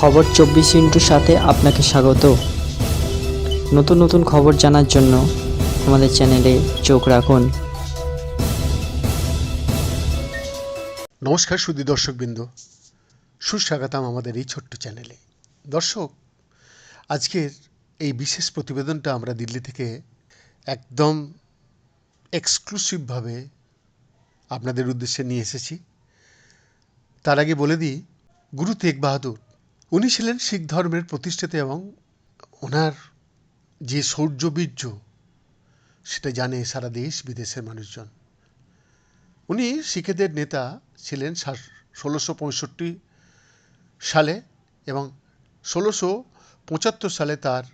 খবর চব্বিশ ইন্টুর সাথে আপনাকে স্বাগত। নতুন নতুন খবর জানার জন্য আমাদের চ্যানেলে চোখ রাখুন। নমস্কার সুদী দর্শকবৃন্দ। সুস্বাগতম আমাদের এই ছোট্ট চ্যানেলে। দর্শক, আজকের এই বিশেষ প্রতিবেদনটা আমরা দিল্লি থেকে একদম এক্সক্লুসিভভাবে আপনাদের উদ্দেশ্যে নিয়ে এসেছি। তার আগে বলে দিই, গুরু তেগ বাহাদুর উনি ছিলেন শিখ ধর্মের প্রতিষ্ঠাতা এবং ওনার যে শৌর্যবীর্য সেটা জানে সারা দেশ, বিদেশের মানুষজন। উনি শিখেদের নেতা ছিলেন ষোলোশো পঁয়ষট্টি সালে এবং ষোলোশো পঁচাত্তর সালে তার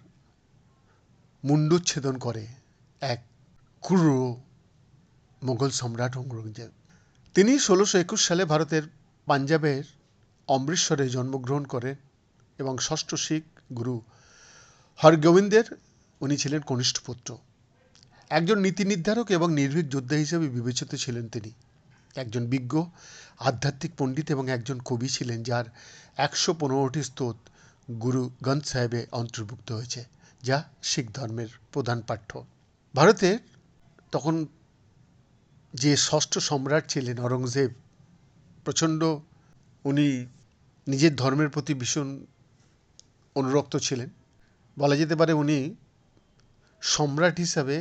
মুন্ডুচ্ছেদন করে এক ক্রূর মোগল সম্রাট ঔরঙ্গজেব তিনি ষোলোশো একুশ সালে ভারতের পাঞ্জাবের অমৃতসরে জন্মগ্রহণ করেন এবং ষষ্ঠ শিখ গুরু হরগোবিন্দের, উনি ছিলেন কনিষ্ঠ পুত্র। একজন নীতি নির্ধারক এবং নির্ভীক যোদ্ধা হিসেবে বিবেচিত ছিলেন তিনি। একজন বিজ্ঞ, আধ্যাত্মিক পণ্ডিত এবং একজন কবি ছিলেন যার একশো পনেরোটি স্তোত গুরু গ্রন্থ সাহেবে অন্তর্ভুক্ত হয়েছে, যা শিখ ধর্মের প্রধান পাঠ্য। ভারতের তখন যে ষষ্ঠ সম্রাট ছিলেন অরঙ্গজেব প্রচণ্ড উনি নিজের ধর্মের প্রতি ভীষণ অনুরক্ত ছিলেন। বলা যেতে পারে উনি সম্রাট হিসাবে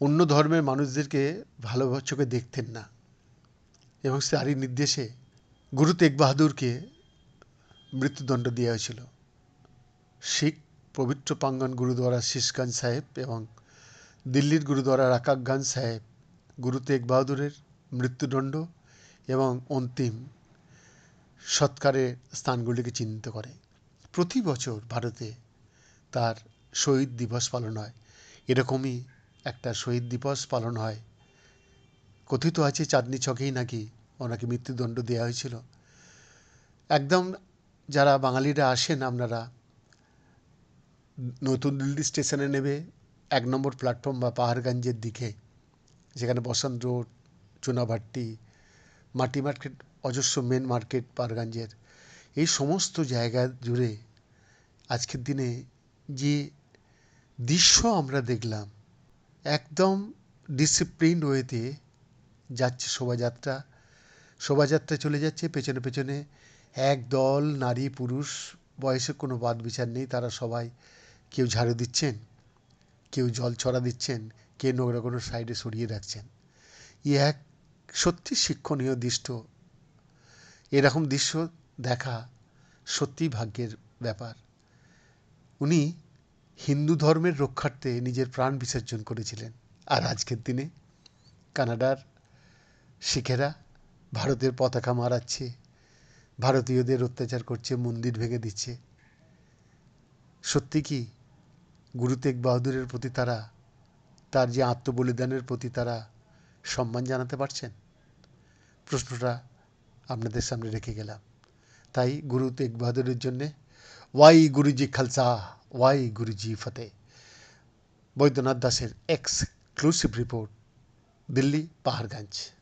অন্য ধর্মের মানুষদেরকে ভালো চোখে দেখতেন না এবং তারই নির্দেশে গুরু তেগ বাহাদুরকে মৃত্যুদণ্ড দেওয়া হয়েছিল। শিখ পবিত্র পাঙ্গন গুরুদ্বারা শীষগঞ্জ সাহেব এবং দিল্লির গুরুদ্বারা রাকাকগঞ্জ সাহেব গুরু তেগ বাহাদুরের মৃত্যুদণ্ড এবং অন্তিম সৎকারের স্থানগুলিকে চিহ্নিত করে। প্রতি বছর ভারতে তার শহীদ দিবস পালন হয়। এরকমই একটা শহীদ দিবস পালন হয়। কথিত আছে, চাঁদনি চকেই নাকি ওনাকে মৃত্যুদণ্ড দেওয়া হয়েছিল। একদম যারা বাঙালিরা আসেন, আপনারা নতুন দিল্লি স্টেশনে নেবে, এক নম্বর প্ল্যাটফর্ম বা পাহাড়গঞ্জের দিকে, যেখানে বসন্ত রোড, চুনাভাট্টি মাটি মার্কেট, অজস্র মেন মার্কেট পাহাড়গঞ্জের এই সমস্ত জায়গা জুড়ে আজকের দিনে যে দৃশ্য আমরা দেখলাম, একদম ডিসিপ্লিন ওয়েতে যাচ্ছে শোভাযাত্রা। শোভাযাত্রা চলে যাচ্ছে, পেছনে পেছনে এক দল নারী পুরুষ বয়সের কোনো বাদ বিচার নেই, তারা সবাই কেউ ঝাড়ু দিচ্ছেন, কেউ জল ছড়া দিচ্ছেন, কে নোংরা কোনো সাইডে সরিয়ে রাখছেন। ই এক সত্যি শিক্ষণীয় দৃশ্য এরকম দৃশ্য দেখা সত্যিই ভাগ্যের ব্যাপার। উনি হিন্দু ধর্মের রক্ষার্থে নিজের প্রাণ বিসর্জন করেছিলেন। আর আজকের দিনে কানাডার শিখেরা ভারতের পতাকা মারাচ্ছে, ভারতীয়দের অত্যাচার করছে, মন্দির ভেঙে দিচ্ছে। সত্যি কি গুরু তেগ বাহাদুরের প্রতি তারা, তার যে আত্মবলিদানের প্রতি তারা সম্মান জানাতে পারছেন? প্রশ্নটা আপনাদের সামনে রেখে গেলাম। তাই গুরু তেগ বাহাদুরের জন্যে, ওয়াই গুরুজি খালসা, ওয়াই গুরুজি ফতে। বৈদ্যনাথ দাসের এক্সক্লুসিভ রিপোর্ট, দিল্লি, পাহাড়গঞ্জ।